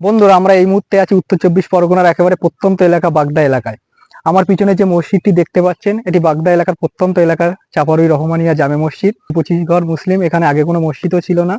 বন্ধুরা, আমরা এই মুহূর্তে আছি উত্তর চব্বিশ পরগনার একেবারে প্রত্যন্ত এলাকা বাগদা এলাকায়। আমার পিছনে যে মসজিদটি দেখতে পাচ্ছেন, এটি বাগদা এলাকার প্রত্যন্ত এলাকার চাপারুই রহমানিয়া জামে মসজিদ। পঁচিশ ঘর মুসলিম, এখানে আগে কোনো মসজিদও ছিল না।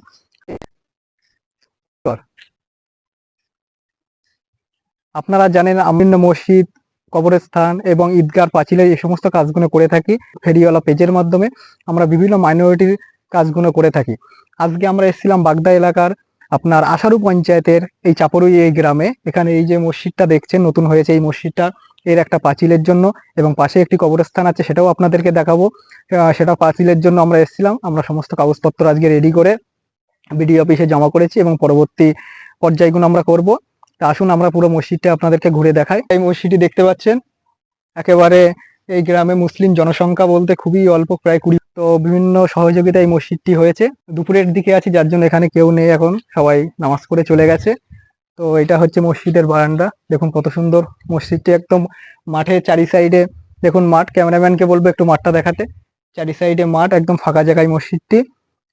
আপনারা জানেন বিভিন্ন মসজিদ, কবরস্থান এবং ঈদগার পাঁচিলে এই সমস্ত কাজগুলো করে থাকি ফেরিওয়ালা পেজের মাধ্যমে। আমরা বিভিন্ন মাইনরিটির কাজগুলো করে থাকি। আজকে আমরা এসেছিলাম বাগদা এলাকার আপনার আশারু পঞ্চায়েতের এই চাপরুই এই গ্রামে। এখানে এই যে মসজিদটা দেখছেন, নতুন হয়েছে এই মসজিদটা। এর একটা পাঁচিলের জন্য এবং পাশে একটি কবরস্থান আছে, সেটাও আপনাদেরকে দেখাবো। সেটা পাঁচিলের জন্য আমরা এসেছিলাম। আমরা সমস্ত কাগজপত্র আজকে রেডি করে বিডিও অফিসে জমা করেছি এবং পরবর্তী পর্যায়গুলো আমরা করব। তা আসুন, আমরা পুরো মসজিদটা আপনাদেরকে ঘুরে দেখাই। এই মসজিদটি দেখতে পাচ্ছেন, একেবারে এই গ্রামে মুসলিম জনসংখ্যা বলতে খুবই অল্প, প্রায় কুড়ি তো বিভিন্ন সহযোগিতা এই মসজিদটি হয়েছে। দুপুরের দিকে আছি, যার জন্য এখানে কেউ নেই এখন, সবাই নামাজ পড়ে চলে গেছে। তো এটা হচ্ছে মসজিদের বারান্দা। দেখুন কত সুন্দর মসজিদটি একদম মাঠের চারি সাইডে দেখুন মাঠ, ক্যামেরাম্যানকে বলব একটু মাঠটা দেখাতে। চারি সাইডে মাঠ, একদম ফাঁকা জায়গায় মসজিদটি।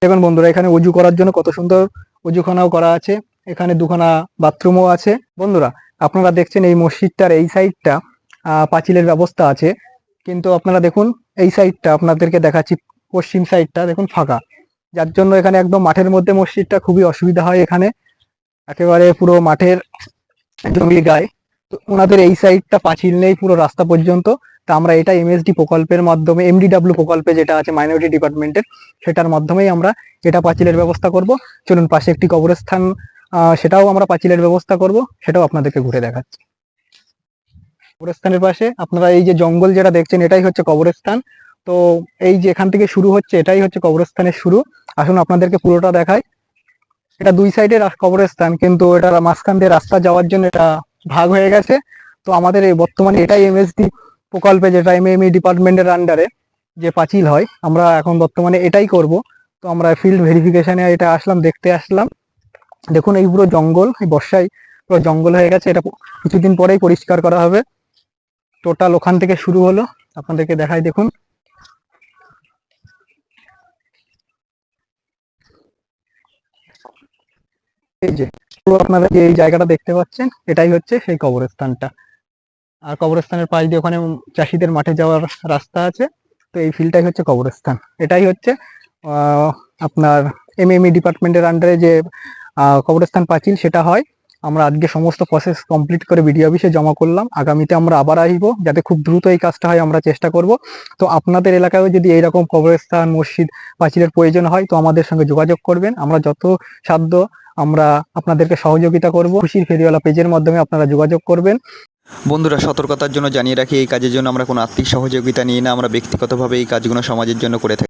দেখুন বন্ধুরা, এখানে উজু করার জন্য কত সুন্দর উজুখানাও করা আছে। এখানে দুখানা বাথরুমও আছে। বন্ধুরা, আপনারা দেখছেন এই মসজিদটার এই সাইডটা পাঁচিলের ব্যবস্থা আছে। কিন্তু আপনারা দেখুন, এই সাইডটা আপনাদেরকে দেখাচ্ছি পশ্চিম সাইডটা দেখুন ফাঁকা। যার জন্য এখানে একদম মাঠের মধ্যে মসজিদটা খুবই অসুবিধা হয় এখানে। একেবারে পুরো মাঠের জমির গায়ে। তো ওনাদের এই সাইডটা পাঁচিল নেই পুরো রাস্তা পর্যন্ত। তা আমরা এটা এমএসডি প্রকল্পের মাধ্যমে এমডিডাব্লিউ প্রকল্পে যেটা আছে মাইনরিটি ডিপার্টমেন্টের সেটার মাধ্যমেই আমরা এটা পাঁচিলের ব্যবস্থা করব। চলুন পাশে একটি কবরস্থান সেটাও আমরা পাঁচিলের ব্যবস্থা করব, সেটাও আপনাদেরকে ঘুরে দেখাচ্ছি। কবরস্থানের পাশে আপনারা এই যে জঙ্গল যেটা দেখছেন, এটাই হচ্ছে কবরস্থান। তো এই যে এখান থেকে শুরু হচ্ছে, এটাই হচ্ছে কবরস্থানের শুরু। আসুন আপনাদেরকে পুরোটা দেখাই। এটা দুই সাইডের কবরস্থান, কিন্তু এটা মাঝখান দিয়ে রাস্তা যাওয়ার জন্য এটা ভাগ হয়ে গেছে। তো আমাদের এই বর্তমানে এটাই এমএসডি প্রকল্পে, যেটা এমএমই ডিপার্টমেন্টের আন্ডারে যে পাঁচিল হয়, আমরা এখন বর্তমানে এটাই করব। তো আমরা ফিল্ড ভেরিফিকেশনে এটা আসলাম, দেখতে আসলাম। দেখুন, এই পুরো জঙ্গল, এই বর্ষায় পুরো জঙ্গল হয়ে গেছে। এটা কিছুদিন পরেই পরিষ্কার করা হবে। টোটাল ওখান থেকে শুরু হলো। আপনাদেরকে দেখাই, দেখুন। এই যে আপনারা যে এই জায়গাটা দেখতে পাচ্ছেন, এটাই হচ্ছে সেই কবরস্থানটা। আর কবরস্থানের পাশ দিয়ে ওখানে চাষিদের মাঠে যাওয়ার রাস্তা আছে, তো এই ফিল্ডটাই হচ্ছে কবরস্থান। এটাই হচ্ছে আপনার এমএমই ডিপার্টমেন্টের আন্ডারে যে কবরস্থান পাচিল সেটা হয়। আমরা আজকে সমস্ত প্রসেস কমপ্লিট করে বিডিও অফিসে জমা করলাম। আগামীতে আমরা আবার আসব, যাতে খুব দ্রুত এই কাজটা হয়, আমরা চেষ্টা করব। তো আপনাদের এলাকায়ও যদি এইরকম কবরস্থান, মসজিদ, পাঁচিলের প্রয়োজন হয়, তো আমাদের সঙ্গে যোগাযোগ করবেন। আমরা যত সাধ্য আমরা আপনাদেরকে সহযোগিতা করব। খুশির ফেরিওয়ালা পেজের মাধ্যমে আপনারা যোগাযোগ করবেন। বন্ধুরা, সতর্কতার জন্য জানিয়ে রাখি, এই কাজের জন্য আমরা কোনো আর্থিক সহযোগিতা নিই না। আমরা ব্যক্তিগতভাবে এই কাজগুলো সমাজের জন্য করে থাকি।